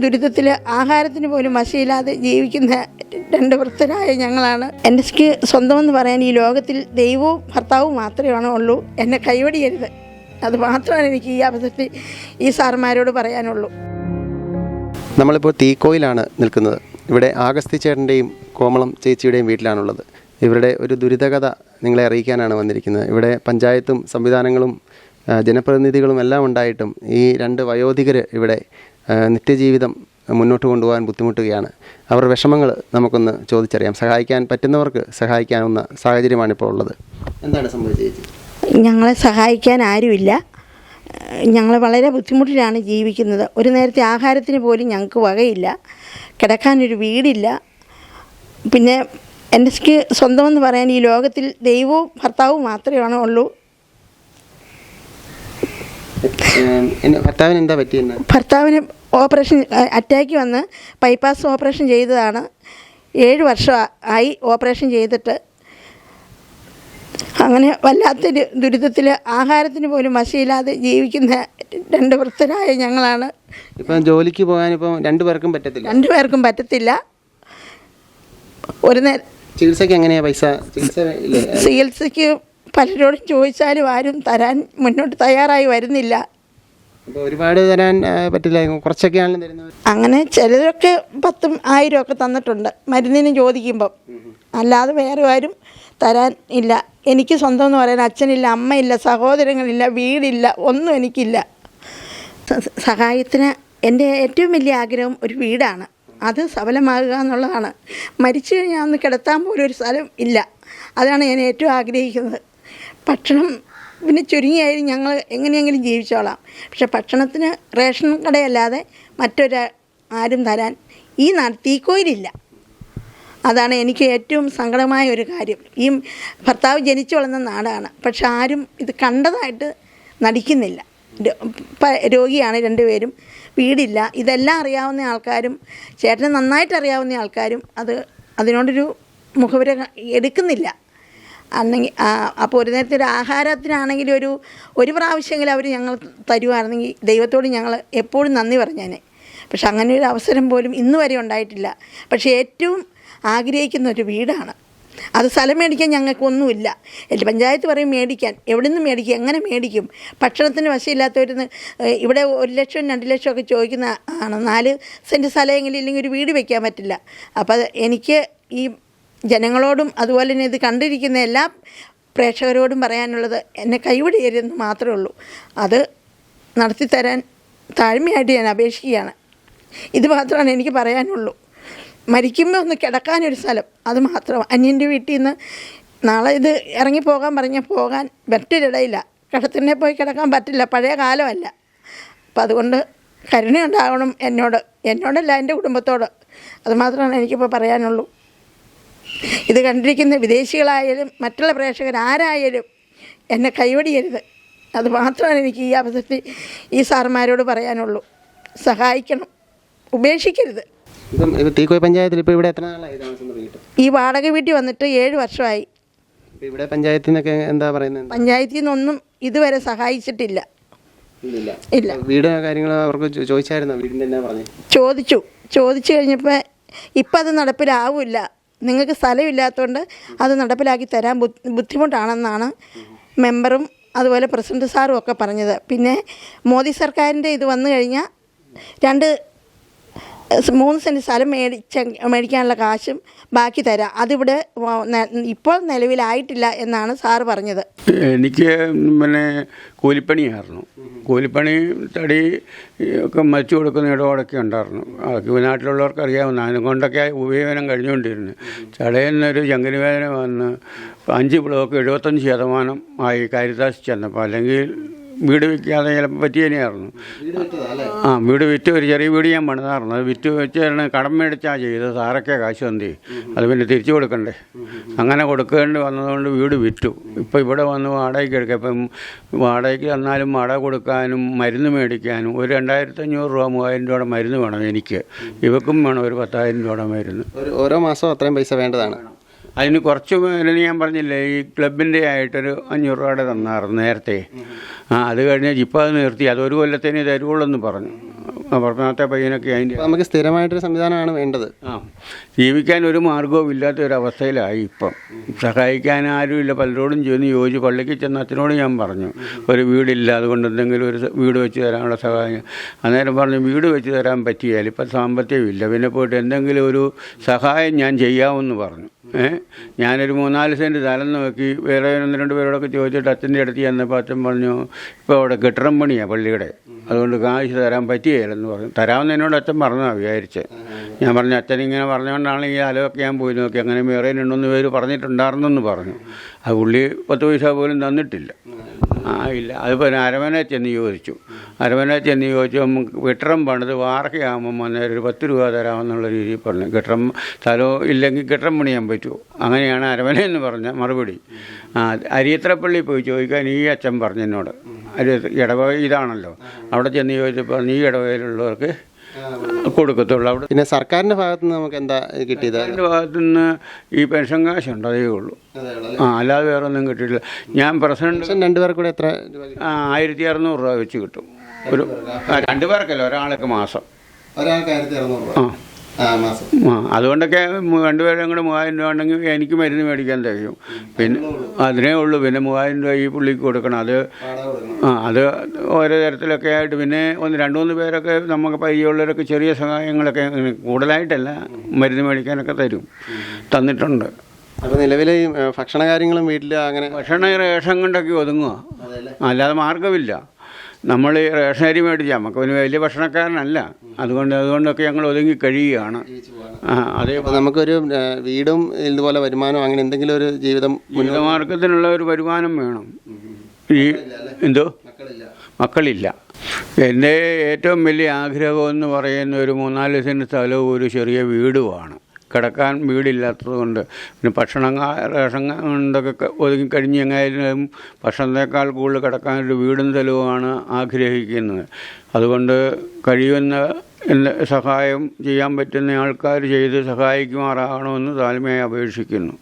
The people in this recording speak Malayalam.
ദുരിതത്തിൽ ആഹാരത്തിന് പോലും വശയില്ലാതെ ജീവിക്കുന്ന രണ്ട് വൃത്തരായ ഞങ്ങളാണ്. എന്റെ സ്വന്തമെന്ന് പറയാൻ ഈ ലോകത്തിൽ ദൈവവും ഭർത്താവും മാത്രമേ ഉള്ളൂ. എന്നെ കൈവടിയരുത്. അത് മാത്രമാണ് എനിക്ക് ഈ അവസരത്തിൽ ഈ സാർമാരോട് പറയാനുള്ളൂ. നമ്മളിപ്പോൾ തീക്കോയിലാണ് നിൽക്കുന്നത്. ഇവിടെ ആഗസ്തി ചേട്ടന്റെയും കോമളം ചേച്ചിയുടെയും വീട്ടിലാണുള്ളത്. ഇവരുടെ ഒരു ദുരിതകഥ നിങ്ങളെ അറിയിക്കാനാണ് വന്നിരിക്കുന്നത്. ഇവിടെ പഞ്ചായത്തും സംവിധാനങ്ങളും ജനപ്രതിനിധികളും എല്ലാം ഉണ്ടായിട്ടും ഈ രണ്ട് വയോധികർ ഇവിടെ നിത്യജീവിതം മുന്നോട്ട് കൊണ്ടുപോകാൻ ബുദ്ധിമുട്ടുകയാണ്. അവർ വിഷമങ്ങൾ നമുക്കൊന്ന് ചോദിച്ചറിയാം. സഹായിക്കാൻ പറ്റുന്നവർക്ക് സഹായിക്കാവുന്ന സാഹചര്യമാണ് ഇപ്പോൾ ഉള്ളത്. എന്താണ് സംഭവിച്ചത് ഞങ്ങളെ സഹായിക്കാൻ ആരുമില്ല. ഞങ്ങൾ വളരെ ബുദ്ധിമുട്ടിലാണ് ജീവിക്കുന്നത്. ഒരു നേരത്തെ ആഹാരത്തിന് പോലും ഞങ്ങൾക്ക് വകയില്ല. കിടക്കാനൊരു വീടില്ല. പിന്നെ എനിക്ക് സ്വന്തമെന്ന് പറയാൻ ഈ ലോകത്തിൽ ദൈവവും ഭർത്താവും മാത്രമേ ഉള്ളൂ. ഭർത്താവിന് എന്താ പറ്റിയെന്ന്? ഭർത്താവിന് ഓപ്പറേഷൻ അറ്റാക്ക് വന്ന് ബൈപ്പാസ് ഓപ്പറേഷൻ ചെയ്തതാണ്. ഏഴ് വർഷം ആയി ഓപ്പറേഷൻ ചെയ്തിട്ട്. അങ്ങനെ വല്ലാത്തൊരു ദുരിതത്തിൽ ആഹാരത്തിന് പോലും വശയില്ലാതെ ജീവിക്കുന്ന രണ്ട് വൃത്തരായ ഞങ്ങളാണ്. ഇപ്പം ജോലിക്ക് പോകാൻ ഇപ്പം രണ്ടു പേർക്കും പറ്റത്തില്ല? രണ്ടുപേർക്കും പറ്റത്തില്ല. ഒരു നേരം ചികിത്സയ്ക്ക് എങ്ങനെയാ പൈസ? ചികിത്സ? ചികിത്സയ്ക്ക് പലരോടും ചോദിച്ചാലും ആരും തരാൻ മുന്നോട്ട് തയ്യാറായി വരുന്നില്ല. ഒരുപാട് തരാൻ പറ്റില്ല. കുറച്ചൊക്കെ അങ്ങനെ ചിലരൊക്കെ പത്തും ആയിരം ഒക്കെ തന്നിട്ടുണ്ട് മരുന്നിന് ചോദിക്കുമ്പം. അല്ലാതെ വേറെ ആരും തരാൻ ഇല്ല. എനിക്ക് സ്വന്തം എന്ന് പറയാൻ അച്ഛനില്ല അമ്മയില്ല സഹോദരങ്ങളില്ല വീടില്ല ഒന്നും എനിക്കില്ല. സഹായത്തിന് എന്റെ ഏറ്റവും വലിയ ആഗ്രഹം ഒരു വീടാണ്. അത് സഫലമാകുക എന്നുള്ളതാണ്. മരിച്ചു കഴിഞ്ഞാൽ ഒന്ന് കിടത്താൻ പോലും ഒരു സ്ഥലം ഇല്ല. അതാണ് ഞാൻ ഏറ്റവും ആഗ്രഹിക്കുന്നത്. ഭക്ഷണം പിന്നെ ചുരുങ്ങിയായാലും ഞങ്ങൾ എങ്ങനെയെങ്കിലും ജീവിച്ചോളാം. പക്ഷെ ഭക്ഷണത്തിന് റേഷൻ കടയല്ലാതെ മറ്റൊരു ആരും തരാൻ ഈ തീക്കോയിലില്ല. അതാണ് എനിക്ക് ഏറ്റവും സങ്കടമായ ഒരു കാര്യം. ഈ ഭർത്താവ് ജനിച്ചു വളർന്ന നാടാണ്. പക്ഷെ ആരും ഇത് കണ്ടതായിട്ട് നടിക്കുന്നില്ല. രോഗിയാണ് രണ്ടുപേരും. വീടില്ല. ഇതെല്ലാം അറിയാവുന്ന ആൾക്കാരും ചേട്ടനെ നന്നായിട്ട് അറിയാവുന്ന ആൾക്കാരും അത് അതിനോടൊരു മുഖവര എടുക്കുന്നില്ല. അന്നെങ്കിൽ അപ്പോൾ ഒരു നേരത്തെ ഒരു ആഹാരത്തിനാണെങ്കിലും ഒരു ഒരു പ്രാവശ്യമെങ്കിലും അവർ ഞങ്ങൾ തരുവായിരുന്നെങ്കിൽ ദൈവത്തോട് ഞങ്ങൾ എപ്പോഴും നന്ദി പറഞ്ഞേനെ. പക്ഷെ അങ്ങനെ ഒരു അവസരം പോലും ഇന്ന് വരെ ഉണ്ടായിട്ടില്ല. പക്ഷേ ഏറ്റവും ആഗ്രഹിക്കുന്ന ഒരു വീടാണ്. അത് സ്ഥലം മേടിക്കാൻ ഞങ്ങൾക്കൊന്നുമില്ല. എന്റെ പഞ്ചായത്ത് പറയും മേടിക്കാൻ. എവിടെ നിന്ന് മേടിക്കും? എങ്ങനെ മേടിക്കും? ഭക്ഷണത്തിന് വശമില്ലാത്തവരുന്ന് ഇവിടെ ഒരു ലക്ഷം രണ്ട് ലക്ഷം ഒക്കെ ചോദിക്കുന്ന ആണ്. നാല് സെന്റ് സ്ഥലമെങ്കിലും ഇല്ലെങ്കിൽ ഒരു വീട് വയ്ക്കാൻ പറ്റില്ല. അപ്പോൾ എനിക്ക് ഈ ജനങ്ങളോടും അതുപോലെ തന്നെ ഇത് കണ്ടിരിക്കുന്ന എല്ലാ പ്രേക്ഷകരോടും പറയാനുള്ളത് എന്നെ കൈവിടിയരുതെന്ന് മാത്രമേ ഉള്ളൂ. അത് നടത്തിത്തരാൻ താഴ്മയായിട്ട് ഞാൻ അപേക്ഷിക്കുകയാണ്. ഇത് മാത്രമാണ് എനിക്ക് പറയാനുള്ളൂ. മരിക്കുമ്പോൾ ഒന്ന് കിടക്കാനൊരു സ്ഥലം അത് മാത്രം. അന്യന്റെ വീട്ടിൽ നിന്ന് നാളെ ഇത് ഇറങ്ങിപ്പോകാൻ പറഞ്ഞാൽ പോകാൻ പറ്റൊരിടയില്ല കിടത്തിനെ പോയി കിടക്കാൻ പറ്റില്ല പഴയ കാലമല്ല. അപ്പം അതുകൊണ്ട് കരുണയുണ്ടാകണം എന്നോട് എന്നോടല്ല എന്റെ കുടുംബത്തോട്. അതുമാത്രമാണ് എനിക്കിപ്പോൾ പറയാനുള്ളൂ. ഇത് കണ്ടിരിക്കുന്ന വിദേശികളായാലും മറ്റുള്ള പ്രേക്ഷകർ ആരായാലും എന്നെ കൈവടിയരുത്. അത് മാത്രമാണ് എനിക്ക് ഈ അവസരത്തിൽ ഈ സാർമാരോട് പറയാനുള്ളൂ. സഹായിക്കണം. ഉപേക്ഷിക്കരുത്. തീക്കോയി പഞ്ചായത്തിൽ ഇപ്പോൾ ഇവിടെ എത്ര നാളായി ഈ വാടക വീട്ടിൽ വന്നിട്ട് ഏഴ് വർഷമായി. ഇവിടെ പഞ്ചായത്തിൽ നിന്നൊക്കെ എന്താ പറയുന്നത്? പഞ്ചായത്തിൽ നിന്നൊന്നും ഇതുവരെ സഹായിച്ചിട്ടില്ല. ഇല്ല. വീട് കാര്യങ്ങൾ അവർക്ക് ചോദിച്ചായിരുന്നു ചോദിച്ചായിരുന്നോ? വീടിന്റെ പറഞ്ഞു? ചോദിച്ചു. ചോദിച്ചു കഴിഞ്ഞപ്പോൾ ഇപ്പം അത് നടപ്പിലാവില്ല. നിങ്ങൾക്ക് സ്ഥലമില്ലാത്തതുകൊണ്ട് അത് നടപ്പിലാക്കി തരാൻ ബുദ്ധി- ബുദ്ധിമുട്ടാണെന്നാണ് മെമ്പറും അതുപോലെ പ്രസിഡന്റ് സാറും ഒക്കെ പറഞ്ഞത്. പിന്നെ മോദി സർക്കാരിന്റെ ഇത് വന്നു കഴിഞ്ഞാൽ രണ്ട് മൂന്ന് സെന്റ് സ്ഥലം മേടിച്ച മേടിക്കാനുള്ള കാശും ബാക്കി തരാം. അതിവിടെ ഇപ്പോൾ നിലവിലായിട്ടില്ല എന്നാണ് സാറ് പറഞ്ഞത്. എനിക്ക് പിന്നെ കൂലിപ്പണിയായിരുന്നു കൂലിപ്പണി തടി ഒക്കെ മരിച്ചു കൊടുക്കുന്ന ഇടപാടൊക്കെ ഉണ്ടായിരുന്നു. അതൊക്കെ നാട്ടിലുള്ളവർക്ക് അറിയാവുന്ന അതുകൊണ്ടൊക്കെ ഉപയോഗനം കഴിഞ്ഞുകൊണ്ടിരുന്നു. ചടയിൽ നിന്നൊരു ചങ്കിന് വേദന വന്ന് അഞ്ച് ബ്ലോക്ക് എഴുപത്തഞ്ച് ശതമാനം ആയി കാരിതാസ് ചെന്നപ്പോൾ അല്ലെങ്കിൽ വീട് വിൽക്കാതെ ചിലപ്പോൾ പറ്റിയനെയായിരുന്നു ആ വീട് വിറ്റ് ഒരു ചെറിയ വീട് ഞാൻ പണിതായിരുന്നു. അത് വിറ്റ് വെച്ചാണ് കടം മേടിച്ചാൽ ചെയ്തത്. സാറൊക്കെ കാശ് തന്തി അത് പിന്നെ തിരിച്ചു കൊടുക്കണ്ടേ? അങ്ങനെ കൊടുക്കേണ്ടി വന്നതുകൊണ്ട് വീട് വിറ്റു. ഇപ്പോൾ ഇവിടെ വന്ന് വാടകയ്ക്ക് എടുക്കുക ഇപ്പം വാടകയ്ക്ക് തന്നാലും വാടക കൊടുക്കാനും മരുന്ന് മേടിക്കാനും ഒരു രണ്ടായിരത്തി അഞ്ഞൂറ് രൂപ മൂവായിരം രൂപയുടെ മരുന്ന് വേണം എനിക്ക്. ഇവക്കും വേണം ഒരു പത്തായിരം രൂപയുടെ മരുന്ന്. ഓരോ മാസവും അത്രയും പൈസ വേണ്ടതാണ്. അതിന് കുറച്ച് പേരിന് ഞാൻ പറഞ്ഞില്ലേ ഈ ക്ലബിന്റെ ആയിട്ടൊരു അഞ്ഞൂറ് രൂപയുടെ തന്നായിരുന്നു നേരത്തെ. ആ അത് കഴിഞ്ഞാൽ ഇപ്പോൾ അത് നിർത്തി. അത് ഒരു കൊല്ലത്തേന് തരുവുള്ളൂ എന്ന് പറഞ്ഞു. പറഞ്ഞാത്ത പയ്യനൊക്കെ അതിന്റെ നമുക്ക് സ്ഥിരമായിട്ടൊരു സംവിധാനമാണ് വേണ്ടത്. ആ ജീവിക്കാൻ ഒരു മാർഗവും ഇല്ലാത്ത ഒരു അവസ്ഥയിലായി ഇപ്പം. സഹായിക്കാൻ ആരുമില്ല പലരോടും ചെന്ന് യോജിച്ച് പള്ളിക്ക് ചെന്ന് അച്ഛനോട് ഞാൻ പറഞ്ഞു. ഒരു വീടില്ല അതുകൊണ്ട് എന്തെങ്കിലും ഒരു വീട് വെച്ച് തരാനുള്ള സഹായം. അന്നേരം പറഞ്ഞു വീട് വെച്ച് തരാൻ പറ്റിയാൽ ഇപ്പം സാമ്പത്തികമില്ല. പിന്നെ പോയിട്ട് എന്തെങ്കിലും ഒരു സഹായം ഞാൻ ചെയ്യാമെന്ന് പറഞ്ഞു. ഞാനൊരു മൂന്നാൽ സെന്റ് സ്ഥലം നോക്കി. വേറെ ഒന്ന് രണ്ട് പേരോടൊക്കെ ചോദിച്ചിട്ട് അച്ഛന്റെ അടുത്ത് ചെന്നപ്പോൾ അച്ഛൻ പറഞ്ഞു ഇപ്പോൾ അവിടെ കെട്ടിടം പണിയാണ് പള്ളിയുടെ. അതുകൊണ്ട് കാശ് തരാൻ പറ്റിയല്ലെന്ന് പറഞ്ഞു. തരാമെന്ന് എന്നോട് അച്ഛൻ പറഞ്ഞാൽ വിചാരിച്ച്. ഞാൻ പറഞ്ഞു അച്ഛൻ ഇങ്ങനെ പറഞ്ഞുകൊണ്ടാണ് ഈ അലവൊക്കെ ഞാൻ പോയി നോക്കി. അങ്ങനെ വേറെ രണ്ടൊന്ന് പേര് പറഞ്ഞിട്ടുണ്ടായിരുന്നെന്ന് പറഞ്ഞു. ആ പുള്ളി പത്ത് പൈസ പോലും തന്നിട്ടില്ല. ആ ഇല്ല. അതിപ്പോൾ അരമനെ ചെന്ന് ചോദിച്ചു. അരമനെ ചെന്ന് ചോദിച്ചു കെട്ടിടം പണിത് വാർക്കയാകുമ്പോൾ വന്നേരം ഒരു പത്ത് രൂപ തരാമെന്നുള്ള രീതിയിൽ പറഞ്ഞു. കെട്ടിടം സ്ഥലവും ഇല്ലെങ്കിൽ കെട്ടിടം പണിയാൻ പറ്റുമോ? അങ്ങനെയാണ് അരമന എന്ന് പറഞ്ഞ മറുപടി. ആ അരിയത്രപ്പള്ളി പോയി ചോദിക്കാൻ ഈ അച്ഛൻ പറഞ്ഞു എന്നോട്. അരി ഇടവക ഇതാണല്ലോ. അവിടെ ചെന്ന് ചോദിച്ചപ്പോൾ നീ ഇടവകയിലുള്ളവർക്ക് കൊടുക്കത്തുള്ളൂ. അവിടെ പിന്നെ സർക്കാരിന്റെ ഭാഗത്ത് നിന്ന് നമുക്ക് എന്താ കിട്ടിയത്? എന്റെ ഭാഗത്തു നിന്ന് ഈ പെൻഷൻ കാശ് അതേ ഉള്ളൂ. ആ അല്ലാതെ വേറെ ഒന്നും കിട്ടിയിട്ടില്ല. ഞാൻ പ്രസിഡന്റ് രണ്ട് രണ്ടുപേർക്ക് കൂടെ എത്ര ആയിരത്തി അറുന്നൂറ് രൂപ വെച്ച് കിട്ടും. ഒരു ആ, രണ്ട് പേർക്കല്ല ഒരാൾക്ക് മാസം. ഒരാൾക്ക് ആയിരത്തി അറുന്നൂറ് രൂപ. ആ. ആ അതുകൊണ്ടൊക്കെ രണ്ടുപേരും കൂടെ മൂവായിരം രൂപ ഉണ്ടെങ്കിൽ എനിക്ക് മരുന്ന് മേടിക്കാൻ തികയും. പിന്നെ അതിനേ ഉള്ളൂ. പിന്നെ മൂവായിരം രൂപ ഈ പുള്ളിക്ക് കൊടുക്കണം. അത് ആ അത് ഓരോ തരത്തിലൊക്കെ ആയിട്ട് പിന്നെ ഒന്ന് രണ്ട് മൂന്ന് പേരൊക്കെ നമുക്ക് പയ്യുള്ളവരൊക്കെ ചെറിയ സഹായങ്ങളൊക്കെ കൂടുതലായിട്ടല്ല മരുന്ന് മേടിക്കാനൊക്കെ തരും. തന്നിട്ടുണ്ട്. അപ്പോൾ നിലവിൽ ഏ, ഭക്ഷണ കാര്യങ്ങളും വീട്ടിൽ അങ്ങനെ ഭക്ഷണ റേഷൻ കൊണ്ടൊക്കെ ഒതുങ്ങുക അല്ലാതെ മാർഗമില്ല നമ്മൾ ഈ റേഷൻ അരി മേടിച്ചാൽ നമുക്ക് ഒരു വലിയ ഭക്ഷണക്കാരനല്ല. അതുകൊണ്ട് അതുകൊണ്ടൊക്കെ ഞങ്ങൾ ഒതുങ്ങി കഴിയുകയാണ്. അതേ നമുക്കൊരു വീടും ഇതുപോലെ വരുമാനം അങ്ങനെ എന്തെങ്കിലും ഒരു ജീവിതം ജീവിതമാർഗത്തിനുള്ള ഒരു വരുമാനം വേണം. ഈ എന്തോ? മക്കളില്ല. എന്റെ ഏറ്റവും വലിയ ആഗ്രഹം എന്ന് പറയുന്ന ഒരു മൂന്നാൽ സെന്റ് സ്ഥലവും ഒരു ചെറിയ വീടുമാണ്. കിടക്കാൻ വീടില്ലാത്തത് കൊണ്ട് പിന്നെ ഭക്ഷണം റേഷൻ കൊണ്ടൊക്കെ ക- ഒതുങ്ങി കഴിഞ്ഞ് എങ്ങായാലും ഭക്ഷണത്തേക്കാൾ കൂടുതൽ കിടക്കാൻ ഒരു വീടും തെളിവുമാണ് ആഗ്രഹിക്കുന്നത്. അതുകൊണ്ട് കഴിയുന്ന സഹായം ചെയ്യാൻ പറ്റുന്ന ആൾക്കാർ ചെയ്ത് സഹായിക്കുമാറാകണമെന്ന് താഴ്മയായി അപേക്ഷിക്കുന്നു.